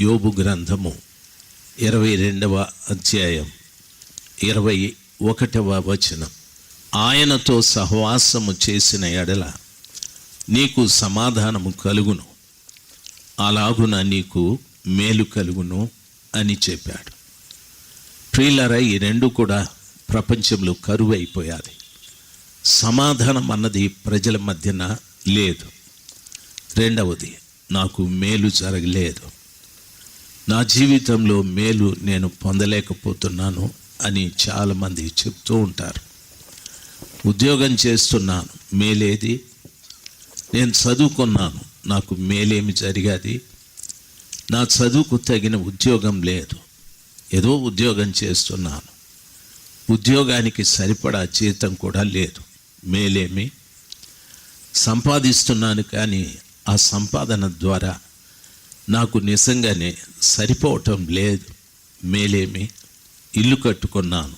యోబు గ్రంథము ఇరవై రెండవ అధ్యాయం ఇరవై ఒకటవ వచనం. ఆయనతో సహవాసము చేసిన ఎడల నీకు సమాధానము కలుగును అలాగున నీకు మేలు కలుగును అని చెప్పాడు. ప్రియులరా ఈ రెండు కూడా ప్రపంచంలో కరువు అయిపోయాలి సమాధానం అన్నది ప్రజల మధ్యన లేదు. రెండవది నాకు మేలు జరగలేదు. నా జీవితంలో మేలు నేను పొందలేకపోతున్నాను అని చాలామంది చెప్తూ ఉంటారు. ఉద్యోగం చేస్తున్నాను మేలేది. నేను చదువుకున్నాను నాకు మేలేమి జరిగాది. నా చదువుకు తగిన ఉద్యోగం లేదు. ఏదో ఉద్యోగం చేస్తున్నాను. ఉద్యోగానికి సరిపడా జీతం కూడా లేదు. మేలేమి? సంపాదిస్తున్నాను కానీ ఆ సంపాదన ద్వారా నాకు నిజంగానే సరిపోవటం లేదు. మేలేమి? ఇల్లు కట్టుకున్నాను.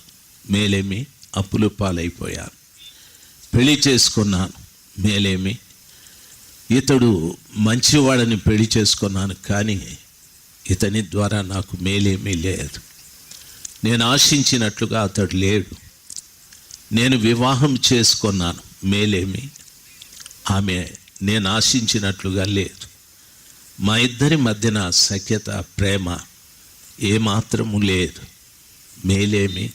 మేలేమి? అప్పులు పాలైపోయాను. పెళ్ళి చేసుకున్నాను. మేలేమి? ఇతడు మంచివాడని పెళ్ళి చేసుకున్నాను కానీ ఇతని ద్వారా నాకు మేలేమీ లేదు. నేను ఆశించినట్లుగా అతడు లేడు. నేను వివాహం చేసుకున్నాను. మేలేమి? ఆమె నేను ఆశించినట్లుగా లేదు. మా ఇద్దరి మధ్యన సఖ్యత ప్రేమ ఏమాత్రము లేదు. మేలేమి?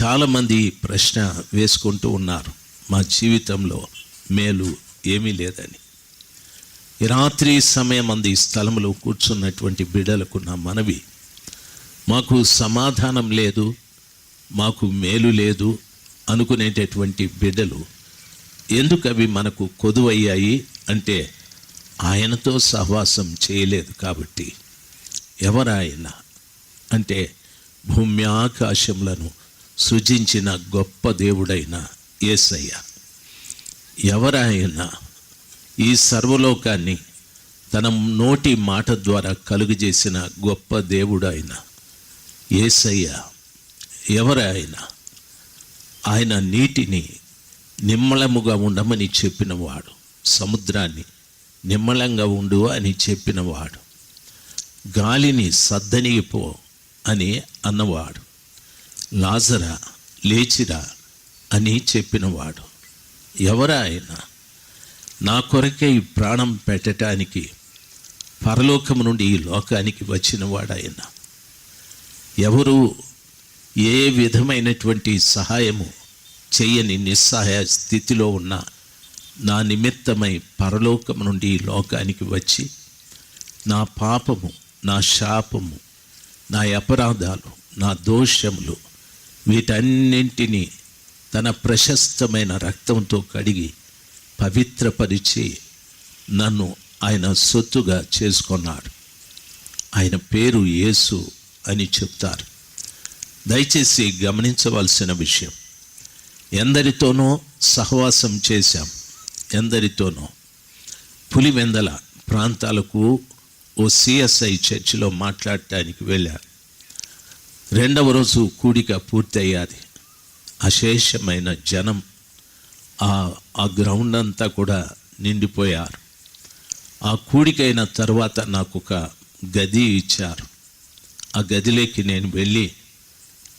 చాలామంది ప్రశ్న వేసుకుంటూ ఉన్నారు. మా జీవితంలో మేలు ఏమీ లేదని. రాత్రి సమయం అంది స్థలంలో కూర్చున్నటువంటి బిడ్డలకు నా మనవి. మాకు సమాధానం లేదు మాకు మేలు లేదు అనుకునేటటువంటి బిడ్డలు ఎందుకు అవి మనకు కొదువయ్యాయి అంటే ఆయనతో సహవాసం చేయలేదు కాబట్టి ఎవరాయన అంటే భూమి ఆకాశములను సృజించిన గొప్ప దేవుడైన యేసయ్య ఎవరాయన ఈ సర్వలోకాన్ని తన నోటి మాట ద్వారా కలుగజేసిన గొప్ప దేవుడైన ఏసయ్య ఎవరాయన? ఆయన నీటిని నిమ్మలముగా ఉండమని చెప్పినవాడు సముద్రాన్ని నిమ్మలంగా ఉండు అని చెప్పినవాడు. గాలిని సద్దనిగిపో అని అన్నవాడు. లాజరా లేచిరా అని చెప్పినవాడు. ఎవరా ఆయన? నా కొరకే ఈ ప్రాణం పెట్టడానికి పరలోకము నుండి ఈ లోకానికి వచ్చినవాడు ఆయన ఎవరు ఏ విధమైనటువంటి సహాయము చేయని నిస్సహాయ స్థితిలో ఉన్న నా నిమిత్తమై పరలోకము నుండి ఈ లోకానికి వచ్చి నా పాపము నా శాపము నా అపరాధాలు నా దోషములు వీటన్నింటినీ తన ప్రశస్తమైన రక్తంతో కడిగి పవిత్రపరిచి నన్ను ఆయన సొత్తుగా చేసుకున్నాడు. ఆయన పేరు యేసు అని చెప్తారు. దయచేసి గమనించవలసిన విషయం ఎందరితోనో సహవాసం చేశాం. ఎందరితోనో. పులివెందల ప్రాంతాలకు ఓ సిఎస్ఐ చర్చిలో మాట్లాడటానికి వెళ్ళారు రెండవ రోజు కూడిక పూర్తయ్యాది. అశేషమైన జనం ఆ గ్రౌండ్ అంతా కూడా నిండిపోయారు. ఆ కూడికైన తర్వాత నాకు ఒక గది ఇచ్చారు. ఆ గదిలోకి నేను వెళ్ళి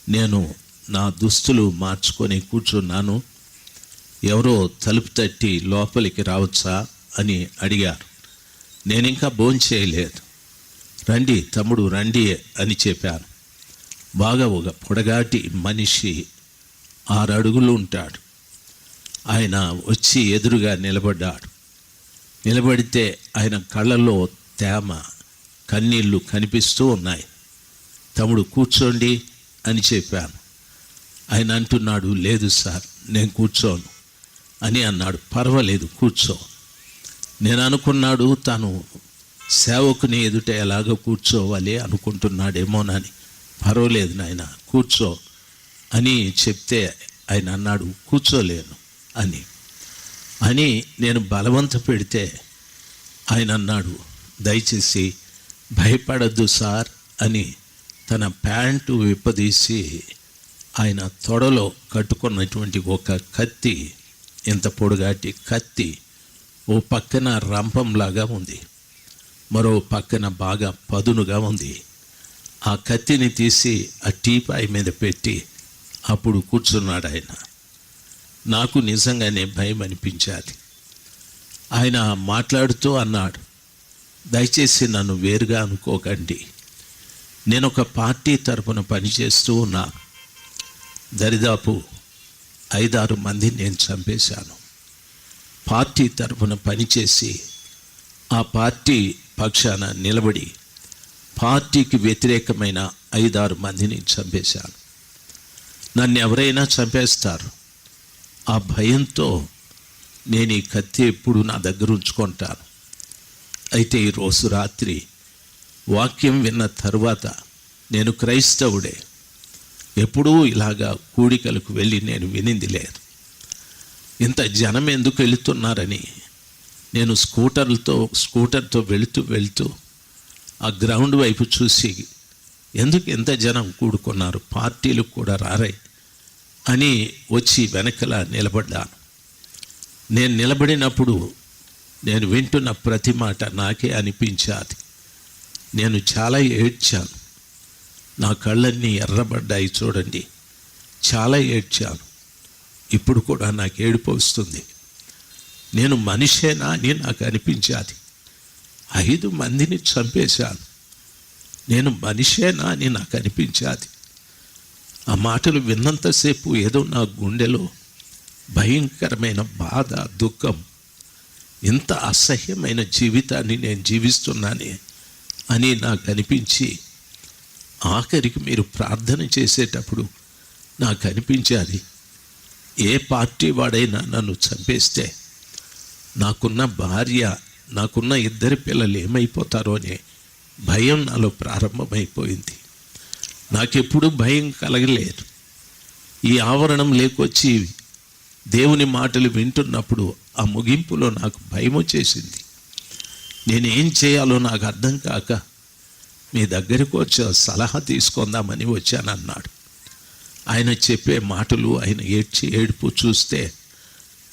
నేను నా దుస్తులు మార్చుకొని కూర్చున్నాను. ఎవరో తలుపు తట్టి లోపలికి రావచ్చా అని అడిగారు. నేను ఇంకా భోంచేయలేదు రండి తమ్ముడు రండి అని చెప్పాను. బాగా ఒక పొడగాటి మనిషి ఆరు అడుగులు ఉంటాడు. ఆయన వచ్చి ఎదురుగా నిలబడ్డాడు. నిలబడితే ఆయన కళ్ళలో తేమ కన్నీళ్ళు కనిపిస్తూ ఉన్నాయి. తమ్ముడు కూర్చోండి అని చెప్పాను. ఆయన అంటున్నాడు లేదు సార్ నేను కూర్చోను. అని అన్నాడు. పర్వాలేదు కూర్చో. నేను అనుకున్నాడు తను సేవకుని ఎదుట ఎలాగ కూర్చోవాలి అనుకుంటున్నాడేమోనని పర్వాలేదు నాయన కూర్చో అని చెప్తే ఆయన అన్నాడు కూర్చోలేను అని. అని నేను బలవంత పెడితే ఆయన అన్నాడు దయచేసి భయపడద్దు సార్ అని తన ప్యాంటు విప్పదీసి ఆయన తొడలో కట్టుకున్నటువంటి ఒక కత్తి ఇంత పొడుగాటి కత్తి ఓ పక్కన రంపంలాగా ఉంది. మరో పక్కన బాగా పదునుగా ఉంది. ఆ కత్తిని తీసి ఆ టీపాయి మీద పెట్టి అప్పుడు కూర్చున్నాడు ఆయన. నాకు నిజంగానే భయం అనిపించాలి. ఆయన మాట్లాడుతూ అన్నాడు దయచేసి నన్ను వేరుగా అనుకోకండి. నేను ఒక పార్టీ తరపున పనిచేస్తూ ఉన్నా. దరిదాపు ఐదారు మంది నేను చంపేశాను. పార్టీ తరపున పనిచేసి ఆ పార్టీ పక్షాన నిలబడి పార్టీకి వ్యతిరేకమైన ఐదారు మందిని చంపేశాను. నన్ను ఎవరైనా చంపేస్తారు. ఆ భయంతో నేను ఈ కత్తి ఎప్పుడు నా దగ్గర ఉంచుకుంటాను. అయితే ఈరోజు రాత్రి వాక్యం విన్న తర్వాత నేను క్రైస్తవుడే. ఎప్పుడూ ఇలాగా కూడికలకు వెళ్ళి నేను వినింది లేదు. ఇంత జనం ఎందుకు వెళుతున్నారని నేను స్కూటర్లతో స్కూటర్తో వెళుతూ వెళుతూ ఆ గ్రౌండ్ వైపు చూసి ఎందుకు ఎంత జనం కూడుకున్నారు పార్టీలు కూడా రారాయి అని వచ్చి వెనకల నిలబడ్డాను. నేను నిలబడినప్పుడు నేను వింటున్న ప్రతి మాట నాకే అనిపించాది. నేను చాలా ఏడ్చాను. నా కళ్ళన్నీ ఎర్రబడ్డాయి చూడండి. చాలా ఏడ్చాను. ఇప్పుడు కూడా నాకు ఏడుపు వస్తుంది. నేను మనిషేనా అని నాకు అనిపించాది. ఐదు మందిని చంపేశాను. నేను మనిషేనా అని నాకు అనిపించాది. ఆ మాటలు విన్నంతసేపు ఏదో నా గుండెలో భయంకరమైన బాధ దుఃఖం ఇంత అసహ్యమైన జీవితాన్ని నేను జీవిస్తున్నానే అని నాకు అనిపించి ఆఖరికి మీరు ప్రార్థన చేసేటప్పుడు నాకు అనిపించాలి ఏ పార్టీ వాడైనా నన్ను చంపేస్తే నాకున్న భార్య నాకున్న ఇద్దరి పిల్లలు ఏమైపోతారో అనే భయం నాలో ప్రారంభమైపోయింది. నాకెప్పుడు భయం కలగలేదు. ఈ ఆవరణం లేకొచ్చి దేవుని మాటలు వింటున్నప్పుడు ఆ ముగింపులో నాకు భయం వచ్చేసింది నేనేం చేయాలో నాకు అర్థం కాక మీ దగ్గరకు వచ్చి సలహా తీసుకుందామని వచ్చానన్నాడు. ఆయన చెప్పే మాటలు ఆయన ఏడ్చి ఏడుపు చూస్తే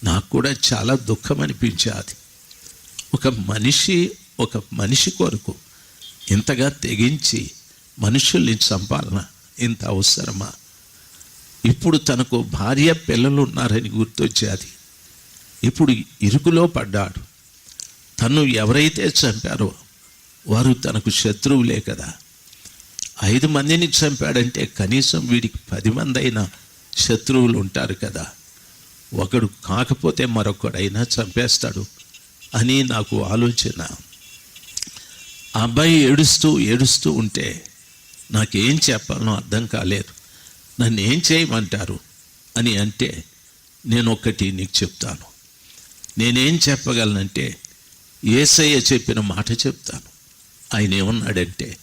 నాకు కూడా చాలా దుఃఖం అనిపించేది. ఒక మనిషి ఒక మనిషి కొరకు ఇంతగా తెగించి మనుషుల్ని చంపాలన? ఇంత అవసరమా? ఇప్పుడు తనకు భార్య పిల్లలు ఉన్నారని గుర్తొచ్చేది. ఇప్పుడు ఇరుకులో పడ్డాడు. తను ఎవరైతే చంపారో వారు తనకు శత్రువులే కదా. ఐదు మందిని చంపాడంటే కనీసం వీడికి పది మంది అయినా శత్రువులు ఉంటారు కదా. ఒకడు కాకపోతే మరొకడైనా చంపేస్తాడు అని నాకు ఆలోచన. ఆ అబ్బాయి ఏడుస్తూ ఏడుస్తూ ఉంటే నాకేం చెప్పాలనో అర్థం కాలేదు. నన్ను ఏం చేయమంటారు అని అంటే నేను ఒక్కటి నీకు చెప్తాను. నేనేం చెప్పగలనంటే ఏసయ్య చెప్పిన మాట చెప్తాను. ఆయన ఏమన్నాడంటే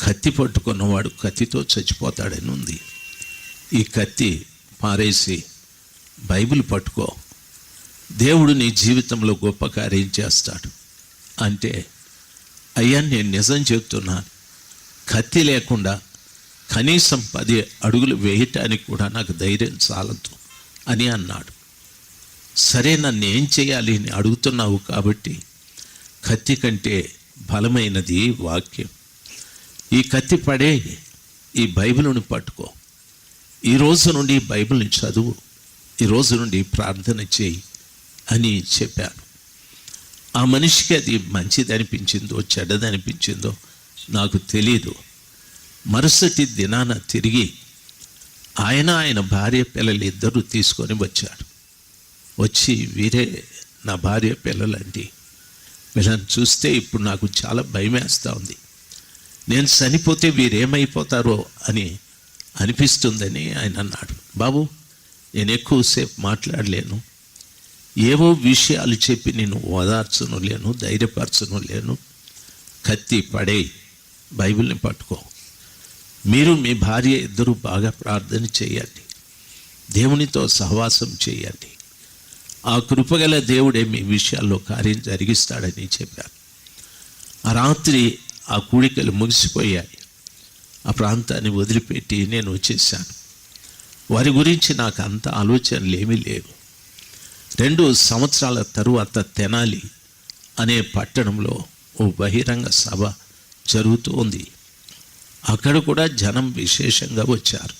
కత్తి పట్టుకున్నవాడు కత్తితో చచ్చిపోతాడని ఉంది. ఈ కత్తి పారేసి బైబిల్ పట్టుకో. దేవుడు నీ జీవితంలో గొప్ప కార్యం చేస్తాడు. అంటే అయ్యా నేను నిజం చెప్తున్నాను. కత్తి లేకుండా కనీసం పది అడుగులు వేయటానికి కూడా నాకు ధైర్యం చాలదు అని అన్నాడు. సరే నన్ను ఏం చేయాలి? అని అడుగుతున్నావు కాబట్టి కత్తి కంటే బలమైనది వాక్యం. ఈ కత్తి పడే ఈ బైబిల్ని పట్టుకో. ఈ రోజు నుండి బైబిల్ని చదువు. ఈ రోజు నుండి ప్రార్థన చేయి అని చెప్పాను. ఆ మనిషికి అది మంచిది అనిపించిందో చెడ్డది అనిపించిందో నాకు తెలీదు. మరుసటి దినాన తిరిగి ఆయన ఆయన భార్య పిల్లలు ఇద్దరు తీసుకొని వచ్చాడు వచ్చి వీరే నా భార్య పిల్లలండి. వీళ్ళని చూస్తే ఇప్పుడు నాకు చాలా భయం వేస్తూ ఉంది. నేను చనిపోతే వీరేమైపోతారో అని అనిపిస్తుందని ఆయన అన్నాడు. బాబు నేను ఎక్కువసేపు మాట్లాడలేను. ఏవో విషయాలు చెప్పి నేను ఓదార్చను లేను ధైర్యపరచను లేను. కత్తి పడే బైబిల్ని పట్టుకో. మీరు మీ భార్య ఇద్దరు బాగా ప్రార్థన చేయండి. దేవునితో సహవాసం చేయండి. ఆ కృపగల దేవుడే మీ విషయాల్లో కార్యం జరిగిస్తాడని చెప్పారు. ఆ రాత్రి ఆ కూడికలు ముగిసిపోయాయి. ఆ ప్రాంతాన్ని వదిలిపెట్టి నేను వచ్చేసాను. వారి గురించి నాకు అంత ఆలోచనలు ఏమీ లేవు. రెండు సంవత్సరాల తరువాత తెనాలి అనే పట్టణంలో ఓ బహిరంగ సభ జరుగుతూ ఉంది అక్కడ కూడా జనం విశేషంగా వచ్చారు.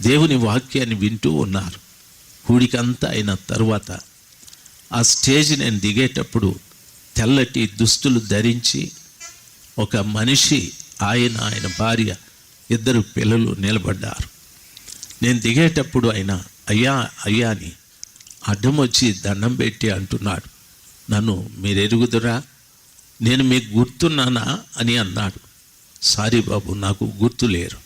దేవుని వాక్యాన్ని వింటూ ఉన్నారు. కూడికంతా అయిన తరువాత ఆ స్టేజ్ నేను దిగేటప్పుడు తెల్లటి దుస్తులు ధరించి ఒక మనిషి ఆయన ఆయన భార్య ఇద్దరు పిల్లలు నిలబడ్డారు. నేను దిగేటప్పుడు ఆయన అయ్యా అయ్యా అని అడ్డం వచ్చి దండం పెట్టి అంటున్నాడు. నన్ను మీరు ఎరుగుదురా నేను మీకు గుర్తున్నానా? అని అన్నాడు. సారీ బాబు నాకు గుర్తు లేరు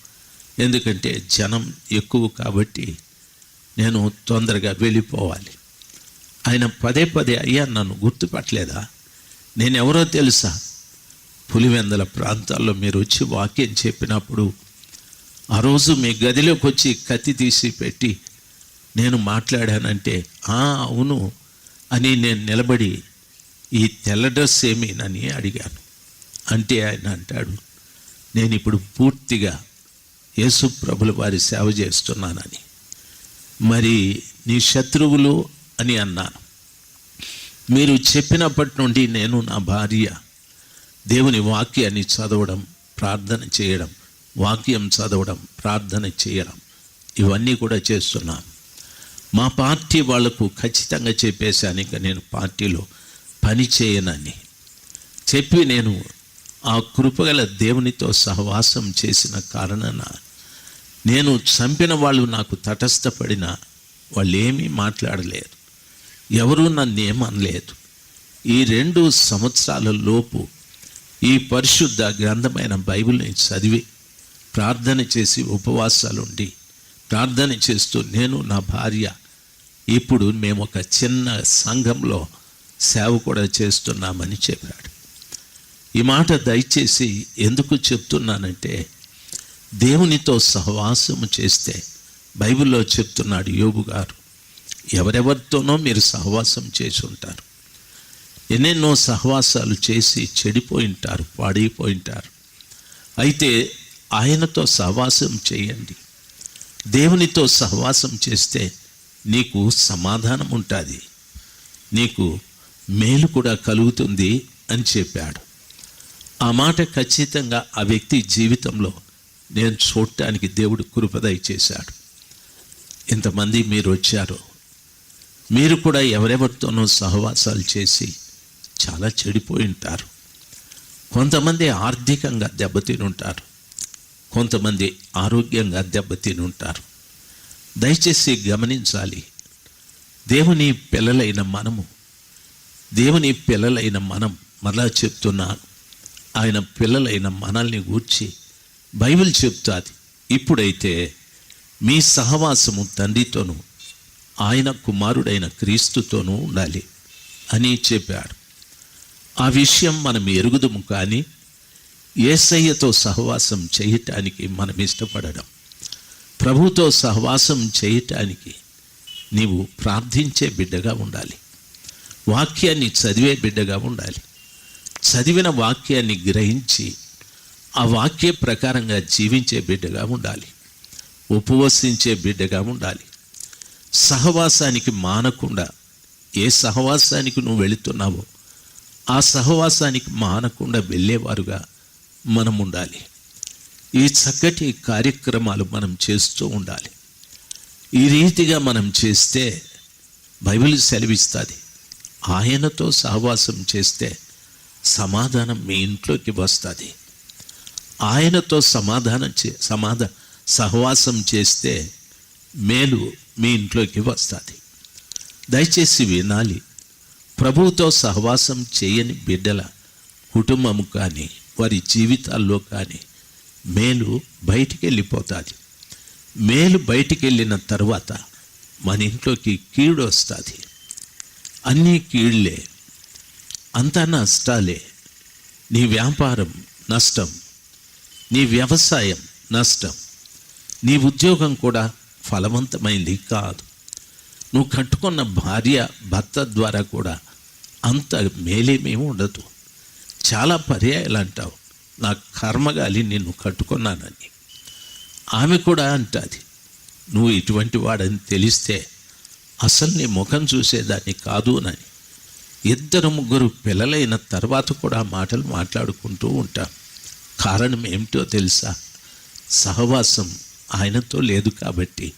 ఎందుకంటే జనం ఎక్కువ కాబట్టి నేను తొందరగా వెళ్ళిపోవాలి. ఆయన పదే పదే అయ్యా నన్ను గుర్తుపట్టలేదా? నేనెవరో తెలుసా? పులివెందల ప్రాంతాల్లో మీరు వచ్చి వాక్యం చెప్పినప్పుడు ఆ రోజు మీ గదిలోకి వచ్చి కత్తి తీసి పెట్టి నేను మాట్లాడానంటే "ఆ, అవును అని నేను నిలబడి ఈ తెల్ల డ్రెస్ ఏమీనని అడిగాను. అంటే ఆయన అంటాడు నేను ఇప్పుడు పూర్తిగా యేసు ప్రభుల వారి సేవ చేస్తున్నానని. మరి నీ శత్రువులు అని అన్నాను. మీరు చెప్పినప్పటి నుండి నేను నా భార్య. దేవుని వాక్యాన్ని చదవడం ప్రార్థన చేయడం వాక్యం చదవడం ప్రార్థన చేయడం ఇవన్నీ కూడా చేస్తున్నాను. మా పార్టీ వాళ్ళకు ఖచ్చితంగా చెప్పేశాను ఇక నేను పార్టీలో పని చేయనని. చెప్పి నేను ఆ కృపగల దేవునితో సహవాసం చేసిన కారణాన నేను చంపిన వాళ్ళు నాకు తటస్థపడిన వాళ్ళు ఏమీ మాట్లాడలేరు. ఎవరూ నన్ను ఏమనలేదు ఈ రెండు సంవత్సరాల లోపు ఈ పరిశుద్ధ గ్రంథమైన బైబిల్ని చదివి ప్రార్థన చేసి ఉపవాసాలుండి ప్రార్థన చేస్తూ నేను నా భార్య ఇప్పుడు మేము ఒక చిన్న సంఘంలో సేవ కూడా చేస్తున్నామని చెప్పాడు. ఈ మాట దయచేసి ఎందుకు చెప్తున్నానంటే దేవునితో సహవాసము చేస్తే బైబిల్లో చెప్తున్నాడు యోబు గారు ఎవరెవరితోనో మీరు సహవాసం చేసి ఉంటారు. ఎన్నెన్నో సహవాసాలు చేసి చెడిపోయి ఉంటారు పాడైపోయి ఉంటారు. అయితే ఆయనతో సహవాసం చేయండి. దేవునితో సహవాసం చేస్తే నీకు సమాధానం ఉంటుంది. నీకు మేలు కూడా కలుగుతుంది అని చెప్పాడు. ఆ మాట ఖచ్చితంగా ఆ వ్యక్తి జీవితంలో నేను చూడటానికి దేవుడు కృపదయ చేశాడు ఇంతమంది మీరు వచ్చారు. మీరు కూడా ఎవరెవరితోనో సహవాసాలు చేసి చాలా చెడిపోయి ఉంటారు. కొంతమంది ఆర్థికంగా దెబ్బతిని ఉంటారు. కొంతమంది ఆరోగ్యంగా దెబ్బతిని ఉంటారు. దయచేసి గమనించాలి. దేవుని పిల్లలైన మనము దేవుని పిల్లలైన మనం మరలా చెప్తున్నాను. ఆయన పిల్లలైన మనల్ని గూర్చి బైబిల్ చెప్తాది ఇప్పుడైతే మీ సహవాసము తండ్రితోనూ ఆయన కుమారుడైన క్రీస్తుతోనూ ఉండాలి అని చెప్పాడు. ఆ విషయం మనం ఎరుగుదము కానీ ఏసయ్యతో సహవాసం చేయటానికి మనం ఇష్టపడడం. ప్రభుతో సహవాసం చేయటానికి నీవు ప్రార్థించే బిడ్డగా ఉండాలి. వాక్యాన్ని చదివే బిడ్డగా ఉండాలి. చదివిన వాక్యాన్ని గ్రహించి ఆ వాక్య ప్రకారంగా జీవించే బిడ్డగా ఉండాలి. ఉపవసించే బిడ్డగా ఉండాలి. సహవాసానికి మానకుండా ఏ సహవాసానికి నువ్వు వెళుతున్నావో ఆ సహవాసానికి మానకుండా వెళ్ళేవారుగా మనం ఉండాలి. ఈ చక్కటి కార్యక్రమాలు మనం చేస్తూ ఉండాలి. ఈ రీతిగా మనం చేస్తే బైబిల్ సెలవిస్తుంది. ఆయనతో సహవాసం చేస్తే సమాధానం మీ ఇంట్లోకి వస్తుంది. ఆయనతో సమాధానం చే సమాధా సహవాసం చేస్తే మేలు మీ ఇంట్లోకి వస్తుంది. దయచేసి వినాలి ప్రభువుతో సహవాసం చేయని బిడ్డల కుటుంబము కానీ వారి జీవితాల్లో కానీ మేలు బయటికి వెళ్ళిపోతుంది మేలు బయటికి వెళ్ళిన తర్వాత మన ఇంట్లోకి కీడు వస్తుంది అన్నీ కీళ్ళే అంతా నష్టాలే నీ వ్యాపారం నష్టం. నీ వ్యవసాయం నష్టం. నీ ఉద్యోగం కూడా ఫలవంతమైంది కాదు. నువ్వు కట్టుకున్న భార్య భర్త ద్వారా కూడా అంత మేలేమీ ఉండదు. చాలా పర్యాయాలు అంటావు నా కర్మగాలి నిన్ను కట్టుకున్నానని. ఆమె కూడా అంటుంది నువ్వు ఇటువంటి వాడని తెలిస్తే అసలు నీ ముఖం చూసేదాన్ని కాదు అని. ఇద్దరు ముగ్గురు పిల్లలైన తర్వాత కూడా మాటలు మాట్లాడుకుంటూ ఉంటాం. కారణం ఏమిటో తెలుసా? సహవాసం ఆయనతో లేదు కాబట్టి.